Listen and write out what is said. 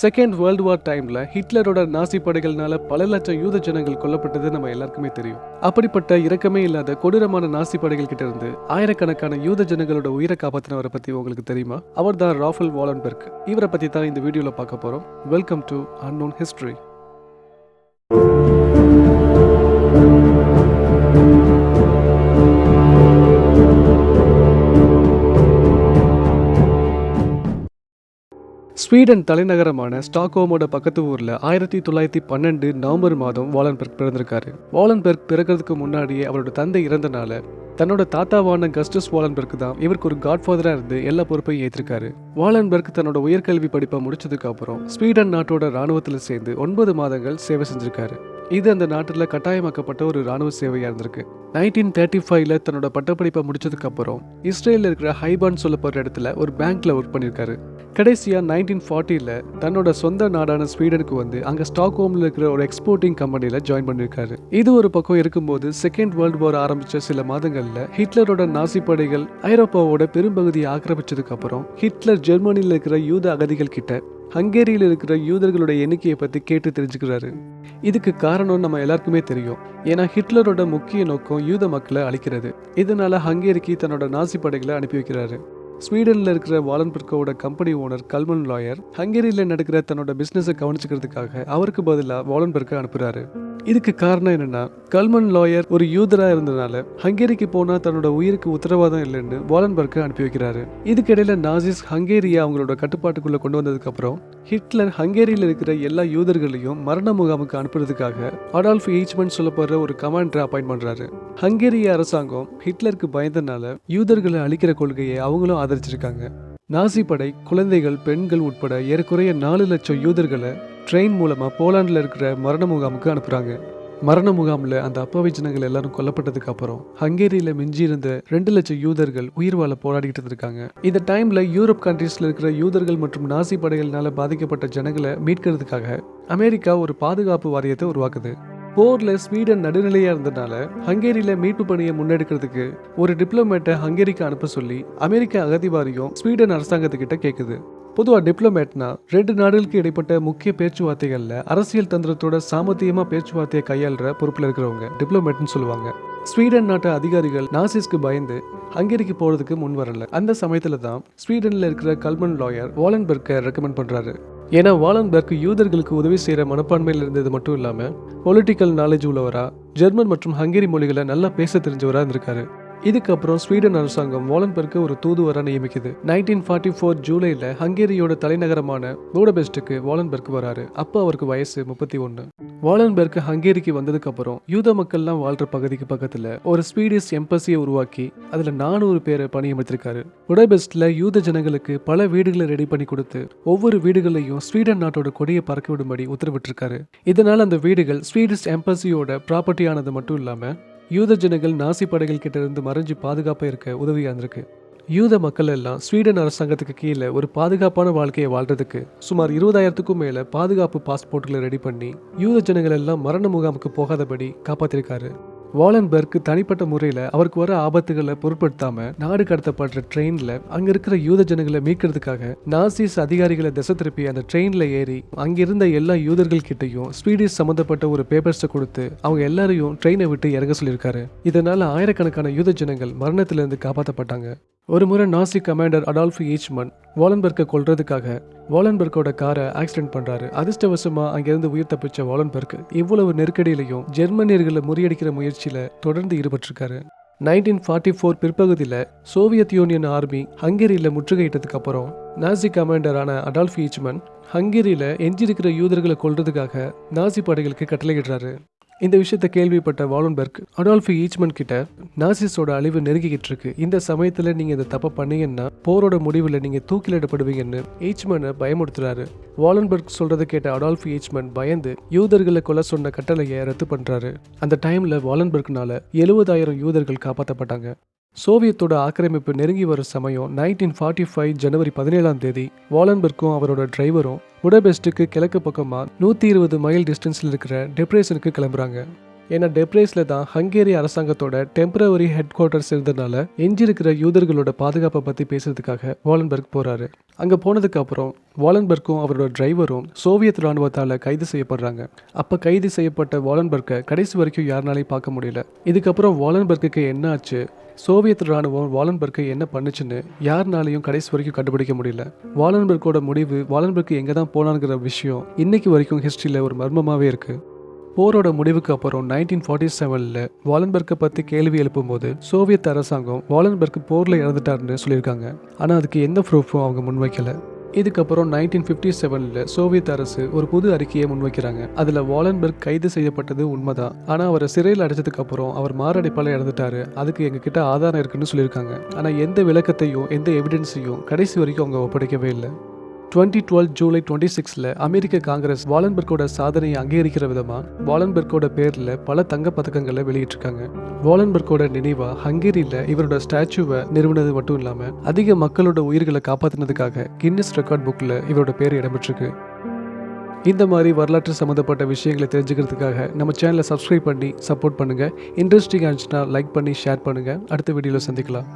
Second world war டைம்ல ஹிட்லரோட நாசி படைகள்னால பல லட்சம் யூத ஜனங்கள் கொல்லப்பட்டது நம்ம எல்லாருக்குமே தெரியும். அப்படிப்பட்ட இரக்கமே இல்லாத கொடூரமான நாசி படைகள் கிட்ட இருந்து ஆயிரக்கணக்கான யூத ஜனங்களோட உயிரை காப்பாத்தினவரை பத்தி உங்களுக்கு தெரியுமா? அவர் தான் ராஃபல் வாலன்பெர்க் இவரை பத்தி தான் இந்த வீடியோல பார்க்க போறோம். Welcome to unknown history Sweden தலைநகரமான ஸ்டாக்ஹோமோட பக்கத்து ஊரில் ஆயிரத்தி தொள்ளாயிரத்தி பன்னெண்டு நவம்பர் மாதம் வாலன்பெர்க் பிறந்திருக்காரு. வாலன்பெர்க் பிறக்கிறதுக்கு முன்னாடியே அவரோட தந்தை இறந்தனால தன்னோட தாத்தாவான கஸ்டஸ் வாலன்பெர்க் தான் இவருக்கு ஒரு காட்ஃபாதராக இருந்து எல்லா பொறுப்பையும் ஏற்றிருக்காரு வாலன்பெர்க் தன்னோட உயர்கல்வி படிப்பை முடிச்சதுக்கு அப்புறம் ஸ்வீடன் நாட்டோட ராணுவத்தில் சேர்ந்து ஒன்பது மாதங்கள் சேவை செஞ்சிருக்காரு. இது அந்த நாட்டில் கட்டாயமாக்கப்பட்ட ஒரு ராணுவ சேவையாக இருந்திருக்கு. நைன்டீன் தேர்ட்டி ஃபைவ்ல தன்னோட பட்டப்படிப்பை முடிச்சதுக்கு அப்புறம் இஸ்ரேலில் இருக்கிற ஹைபான் சொல்லப்படுற இடத்துல ஒரு பேங்க்ல ஒர்க் பண்ணியிருக்காரு. கடைசியாக நைன்டீன் ஃபார்ட்டியில் தன்னோட சொந்த நாடான ஸ்வீடனுக்கு வந்து அங்கே ஸ்டாக்ஹோமில் இருக்கிற ஒரு எக்ஸ்போர்ட்டிங் கம்பெனியில் ஜாயின் பண்ணியிருக்காரு. இது ஒரு பக்கம் இருக்கும்போது செகண்ட் வேர்ல்டு வார் ஆரம்பிச்ச சில மாதங்களில் ஹிட்லரோட நாசி படைகள் ஐரோப்பாவோட பெரும்பகுதியை ஆக்கிரமிச்சதுக்கு அப்புறம் ஹிட்லர் ஜெர்மனியில் இருக்கிற யூத அகதிகள் கிட்ட ஹங்கேரியில் இருக்கிற யூதர்களோட எண்ணிக்கையை பற்றி கேட்டு தெரிஞ்சுக்கிறாரு. இதுக்கு காரணம் நம்ம எல்லாருக்குமே தெரியும். ஏன்னா ஹிட்லரோட முக்கிய நோக்கம் யூத மக்களை அழிக்கிறது. இதனால ஹங்கேரிக்கு தன்னோட நாசி படைகளை அனுப்பி வைக்கிறாரு. ஸ்வீடனில் இருக்கிற வாலன்பெர்க்கோட கம்பெனி ஓனர் கல்மன் லாயர் ஹங்கேரியில் நடக்கிற தன்னோட பிஸ்னஸை கவனிச்சுக்கிறதுக்காக அவருக்கு பதிலாக வாலன்பர்க்கை அனுப்புகிறாரு இதுக்கு காரணம் என்னன்னா கல்மன் லாயர் ஒரு யூதரா இருந்ததுனால ஹங்கேரிக்கு போனா தன்னோட உயிருக்கு உத்தரவாதம் இல்லைன்னு வாலன்பர்க்கு அனுப்பி வைக்கிறாரு. இதுக்கிடையில நாசிஸ் ஹங்கேரியை அவங்களோட கட்டுப்பாட்டுக்குள்ள கொண்டு வந்ததுக்கு அப்புறம் ஹிட்லர் ஹங்கேரியில் இருக்கிற எல்லா யூதர்களையும் மரண முகாமுக்கு அனுப்புறதுக்காக அடால்ஃப் ஈச்மன் சொல்லப்படுற ஒரு கமாண்டரை அப்பாயிண்ட் பண்றாரு. ஹங்கேரிய அரசாங்கம் ஹிட்லருக்கு பயந்தனால யூதர்களை அழிக்கிற கொள்கையை அவங்களும் ஆதரிச்சிருக்காங்க. நாசி படை குழந்தைகள் பெண்கள் உட்பட ஏறக்குறைய நாலு லட்சம் யூதர்களை ட்ரெயின் மூலமாக போலாண்டில் இருக்கிற மரண முகாமுக்கு அனுப்புகிறாங்க மரண முகாமில் அந்த அப்பாவி ஜனங்கள் எல்லாரும் கொல்லப்பட்டதுக்கு அப்புறம் ஹங்கேரியில் மிஞ்சியிருந்த ரெண்டு லட்சம் யூதர்கள் உயிர் வாழ போராடிக்கிட்டு இருக்காங்க இந்த டைமில் யூரோப் கண்ட்ரீஸில் இருக்கிற யூதர்கள் மற்றும் நாசி படைகள்னால பாதிக்கப்பட்ட ஜனங்களை மீட்கிறதுக்காக அமெரிக்கா ஒரு பாதுகாப்பு வாரியத்தை உருவாக்குது. போர்ல ஸ்வீடன் நடுநிலையா இருந்தனால ஹங்கேரியில மீட்பு பணியை முன்னெடுக்கிறதுக்கு ஒரு டிப்ளமேட்டை ஹங்கேரிக்கு அனுப்ப சொல்லி அமெரிக்க அகதி வாரியம் ஸ்வீடன் அரசாங்கத்துக்கிட்ட கேட்குது பொதுவாக டிப்ளமேட்னா ரெண்டு நாடுகளுக்கு இடைப்பட்ட முக்கிய பேச்சுவார்த்தைகளில் அரசியல் தந்திரத்தோட சாமர்த்தியமாக பேச்சுவார்த்தையை கையாளுற பொறுப்பில் இருக்கிறவங்க டிப்ளமேட்னு சொல்லுவாங்க. ஸ்வீடன் நாட்டு அதிகாரிகள் நாசிஸ்க்கு பயந்து ஹங்கேரிக்கு போகிறதுக்கு முன் வரல. அந்த சமயத்தில் தான் ஸ்வீடனில் இருக்கிற கல்மன் லாயர் வாலன்பெர்க்கை ரெக்கமெண்ட் பண்ணுறாரு ஏன்னா வாலன்பெர்க் யூதர்களுக்கு உதவி செய்கிற மனப்பான்மையில் இருந்தது மட்டும் இல்லாமல் பொலிட்டிக்கல் நாலேஜ் உள்ளவராக ஜெர்மன் மற்றும் ஹங்கேரி மொழிகளை நல்லா பேச தெரிஞ்சவராக இருந்திருக்காரு. இதுக்கப்புறம் ஸ்வீடன் அரசாங்கம் வாலன்பர்க்கு ஒரு தூதுவரை நியமிக்குது. நைன்டீன் ஃபார்ட்டி ஃபோர் ஜூலையில் ஹங்கேரியோட தலைநகரமான பூடபெஸ்டுக்கு வாலன்பர்க் வராரு. அப்போ அவருக்கு வயசு முப்பத்தி ஒன்று வாலன்பர்க் ஹங்கேரிக்கு வந்ததுக்கு அப்புறம் யூத மக்கள்லாம் வாழ்ற பகுதிக்கு பக்கத்தில் ஒரு ஸ்வீடிஷ் எம்பசியை உருவாக்கி அதில் நானூறு பேரை பணியமர்த்திருக்காரு. புடபெஸ்ட்ல யூத ஜனங்களுக்கு பல வீடுகளை ரெடி பண்ணி கொடுத்து ஒவ்வொரு வீடுகளையும் ஸ்வீடன் நாட்டோட கொடியை பறக்க விடும்படி உத்தரவிட்டிருக்காரு. இதனால் அந்த வீடுகள் ஸ்வீடிஷ் எம்பசியோட ப்ராப்பர்ட்டியானது மட்டும் இல்லாமல் யூத ஜனங்கள் நாசி படைகள் கிட்ட இருந்து மறைஞ்சு பாதுகாப்பாக இருக்க உதவியாக இருந்திருக்கு. யூத மக்கள் எல்லாம் ஸ்வீடன் அரசாங்கத்துக்கு கீழே ஒரு பாதுகாப்பான வாழ்க்கையை வாழ்றதுக்கு சுமார் இருபதாயிரத்துக்கும் மேலே பாதுகாப்பு பாஸ்போர்ட்களை ரெடி பண்ணி யூத ஜனங்கள் எல்லாம் மரண முகாமுக்கு போகாதபடி காப்பாற்றிருக்காரு வாலன்பர்க் தனிப்பட்ட முறையில் அவருக்கு வர ஆபத்துகளை பொருட்படுத்தாம நாடு கடத்தப்படுற ட்ரெயின்ல அங்க இருக்கிற யூத ஜனங்களை மீட்கிறதுக்காக நாசிஸ் அதிகாரிகளை திசை திருப்பி அந்த ட்ரெயின்ல ஏறி அங்கிருந்த எல்லா யூதர்கள் கிட்டையும் ஸ்வீடிஷ் சம்பந்தப்பட்ட ஒரு பேப்பர்ஸை கொடுத்து அவங்க எல்லாரையும் ட்ரெயினை விட்டு இறங்க சொல்லியிருக்காரு. இதனால ஆயிரக்கணக்கான யூத ஜனங்கள் மரணத்திலிருந்து காப்பாற்றப்பட்டாங்க ஒரு முறை நாசி கமாண்டர் அடால்ஃப் ஈச்மன் வாலன்பர்க்கை கொள்றதுக்காக வாலன்பர்க்கோட காரை ஆக்சிடென்ட் பண்றாரு. அதிர்ஷ்டவசமா அங்கிருந்து உயிர் தப்பிச்ச வாலன்பர்க் இவ்வளவு நெருக்கடியிலையும் ஜெர்மனியர்களை முறியடிக்கிற முயற்சியில தொடர்ந்து ஈடுபட்டிருக்காரு. நைன்டீன் ஃபார்ட்டி ஃபோர் பிற்பகுதியில் சோவியத் யூனியன் ஆர்மி ஹங்கேரியில் முற்றுகையிட்டதுக்கு அப்புறம் நாசி கமாண்டரான அடால்ஃப் ஈச்மன் ஹங்கேரியில் எஞ்சியிருக்கிற யூதர்களை கொள்றதுக்காக நாசி படைகளுக்கு கட்டளையிடுறாரு. இந்த விஷயத்தை கேள்விப்பட்ட வாலன்பர்க் அடால்ஃப் ஈச்மன் கிட்ட நாசிஸோட அழிவு நெருங்கிக்கிட்டு இருக்கு. இந்த சமயத்துல நீங்க இதை தப்பை பண்ணீங்கன்னா போரோட முடிவில் நீங்க தூக்கிலிடப்படுவீங்கன்னு ஈச்மனை பயமுடுத்துறாரு வாலன்பர்க் சொல்றதை கேட்ட அடால்ஃப் ஈச்மன் பயந்து யூதர்களை கொலை சொன்ன கட்டளையை ரத்து பண்றாரு. அந்த டைம்ல வாலன்பர்க்னால எழுபதாயிரம் யூதர்கள் காப்பாற்றப்பட்டாங்க சோவியத்தோட ஆக்கிரமிப்பு நெருங்கி வரும் சமயம் நைன்டீன் ஃபார்ட்டி ஃபைவ் ஜனவரி பதினேழாம் தேதி வாலன்பர்க்கும் அவரோட டிரைவரும் புடபெஸ்ட்டுக்கு கிழக்கு பக்கமாக நூற்றி இருபது மைல் டிஸ்டன்ஸில் இருக்கிற டெப்ரேஷனுக்கு கிளம்புறாங்க. ஏன்னா டெப்ரேஸில் தான் ஹங்கேரி அரசாங்கத்தோட டெம்பரவரி ஹெட் குவார்ட்டர்ஸ் இருந்ததுனால எஞ்சிருக்கிற யூதர்களோட பாதுகாப்பை பற்றி பேசுறதுக்காக வாலன்பர்க் போகிறாரு அங்கே போனதுக்கு அப்புறம் வாலன்பர்க்கும் அவரோட டிரைவரும் சோவியத் ராணுவத்தால் கைது செய்யப்படுறாங்க. அப்போ கைது செய்யப்பட்ட வாலன்பர்க்கை கடைசி வரைக்கும் யாருனாலையும் பார்க்க முடியல. இதுக்கப்புறம் வாலன்பர்க்குக்கு என்ன ஆச்சு? சோவியத் ராணுவம் வாலன்பர்க்கை என்ன பண்ணுச்சுன்னு யாருனாலையும் கடைசி வரைக்கும் கண்டுபிடிக்க முடியல. வாலன்பர்க்கோட முடிவு வாலன்பர்க் எங்கே தான் போனாங்கிற விஷயம் இன்னைக்கு வரைக்கும் ஹிஸ்ட்ரியில் ஒரு மர்மமாகவே இருக்குது போரோட முடிவுக்கு அப்புறம் நைன்டீன் ஃபார்ட்டி செவனில் வாலன்பர்க்கை பற்றி கேள்வி எழுப்பும்போது சோவியத் அரசாங்கம் வாலன்பர்க் போரில் இறந்துட்டாருன்னு சொல்லியிருக்காங்க. ஆனால் அதுக்கு எந்த ப்ரூஃபும் அவங்க முன்வைக்கல. இதுக்கப்புறம் நைன்டீன் ஃபிஃப்டி செவனில் சோவியத் அரசு ஒரு புது அறிக்கையை முன்வைக்கிறாங்க. அதில் வாலன்பர்க் கைது செய்யப்பட்டது உண்மைதான். ஆனால் அவரை சிறையில் அடைச்சதுக்கு அப்புறம் அவர் மாரடைப்பால் இறந்துட்டாரு. அதுக்கு எங்ககிட்ட ஆதாரம் இருக்குன்னு சொல்லியிருக்காங்க. ஆனால் எந்த விளக்கத்தையும் எந்த எவிடன்ஸையும் கடைசி வரைக்கும் அவங்க ஒப்படைக்கவே இல்லை. டுவெண்ட்டி டுவெல் ஜூலை டுவெண்ட்டி சிக்ஸில் அமெரிக்க காங்கிரஸ் வாலன்பர்க்கோட சாதனையை அங்கீகரிக்கிற விதமாக வாலன்பர்க்கோட பேரில் பல தங்க பதக்கங்களை வெளியிட்டிருக்காங்க. வாலன்பர்க்கோட நினைவாக ஹங்கேரியில் இவரோட ஸ்டாச்சுவை நிறுவனது மட்டும் இல்லாமல் அதிக மக்களோட உயிர்களை காப்பாற்றினதுக்காக கின்னஸ் ரெக்கார்ட் புக்கில் இவரோட பேர் இடம்பெற்றிருக்கு. இந்த மாதிரி வரலாற்று சம்மந்தப்பட்ட விஷயங்களை தெரிஞ்சுக்கிறதுக்காக நம்ம சேனலை சப்ஸ்கிரைப் பண்ணி சப்போர்ட் பண்ணுங்கள் இன்ட்ரெஸ்டிங் ஆச்சுன்னா லைக் பண்ணி ஷேர் பண்ணுங்கள் அடுத்த வீடியோவில் சந்திக்கலாம்.